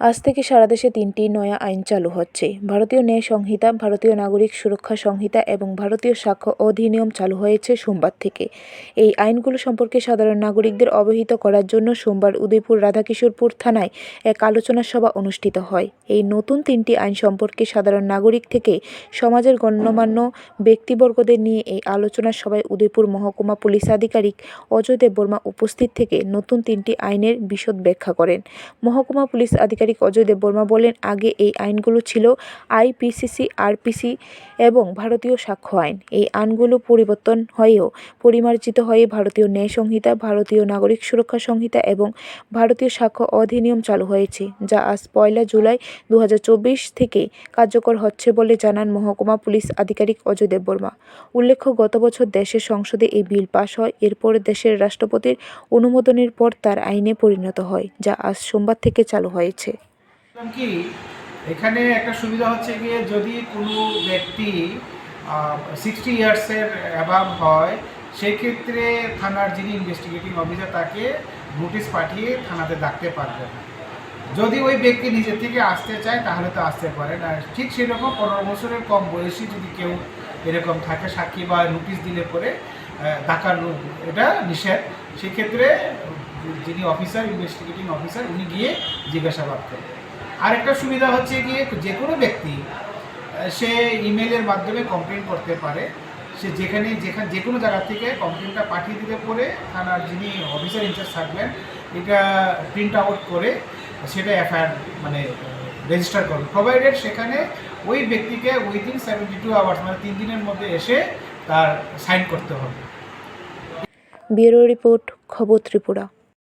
আজ থেকে সারা দেশে তিনটি নয়া আইন চালু হচ্ছে। ভারতীয় ন্যায় সংহিতা, ভারতীয় নাগরিক সুরক্ষা সংহিতা এবং ভারতীয় সাক্ষ্য অধিনিয়ম চালু হয়েছে সোমবার থেকে। এই আইনগুলো সম্পর্কে সাধারণ নাগরিকদের অবহিত করার জন্য সোমবার উদয়পুর রাধাকিশোরপুর থানায় এক আলোচনা সভা অনুষ্ঠিত হয়। এই নতুন তিনটি আইন সম্পর্কে সাধারণ নাগরিক থেকে সমাজের গণ্যমান্য ব্যক্তিবর্গদের নিয়ে এই আলোচনা সভায় উদয়পুর মহকুমা পুলিশ আধিকারিক অজয় দেববর্মা উপস্থিত থেকে নতুন তিনটি আইনের বিশদ ব্যাখ্যা করেন। মহকুমা পুলিশ আধিকারিক অজয় দেববর্মা বলেন, আগে এই আইনগুলো ছিল আইপিসিসি আরপিসি এবং ভারতীয় সাক্ষ্য আইন। এই আইনগুলো পরিবর্তন হয়েও পরিমার্জিত হয়ে ভারতীয় ন্যায় সংহিতা, ভারতীয় নাগরিক সুরক্ষা সংহিতা এবং ভারতীয় সাক্ষ্য অধিনিয়ম চালু হয়েছে, যা আজ পয়লা জুলাই দু হাজার চব্বিশ থেকে কার্যকর হচ্ছে বলে জানান মহকুমা পুলিশ আধিকারিক অজয় দেববর্মা। উল্লেখ্য, গত বছর দেশের সংসদে এই বিল পাশ হয়, এরপর দেশের রাষ্ট্রপতির অনুমোদনের পর তার আইনে পরিণত হয়, যা আজ সোমবার থেকে চালু হয়েছে। কি, এখানে একটা সুবিধা হচ্ছে গিয়ে যদি কোনো ব্যক্তি সিক্সটি ইয়ার্সের অ্যাবাভ হয় সেই ক্ষেত্রে থানার যিনি ইনভেস্টিগেটিং অফিসার তাকে নোটিশ পাঠিয়ে থানাতে ডাকতে পারবে না। যদি ওই ব্যক্তি নিজের থেকে আসতে চায়, তাহলে তো আসতে পারে না। ঠিক সেরকম পনেরো বছরের কম বয়সী যদি কেউ এরকম থাকে, সাক্ষী বা নোটিশ দিলে পরে ডাকার এটা নিষেধ। সেক্ষেত্রে যিনি অফিসার ইনভেস্টিগেটিং অফিসার উনি গিয়ে জিজ্ঞাসাবাদ করবেন। আরেকটা সুবিধা হচ্ছে গিয়ে যে কোনো ব্যক্তি সে ইমেলের মাধ্যমে কমপ্লেন করতে পারে। সে যেখানে যেখানে, যে কোনো জায়গা থেকে কমপ্লেনটা পাঠিয়ে দিতে পরে। থানার যিনি অফিসার ইনচার্জ থাকবেন, এটা প্রিন্ট আউট করে সেটা এফআইআর মানে রেজিস্টার করবে। প্রোভাইডেড সেখানে ওই ব্যক্তিকে উইদিন সেভেন্টি টু আওয়ার্স মানে তিন দিনের মধ্যে এসে তার সাইন করতে হবে। ব্যুরো রিপোর্ট, খবর ত্রিপুরা।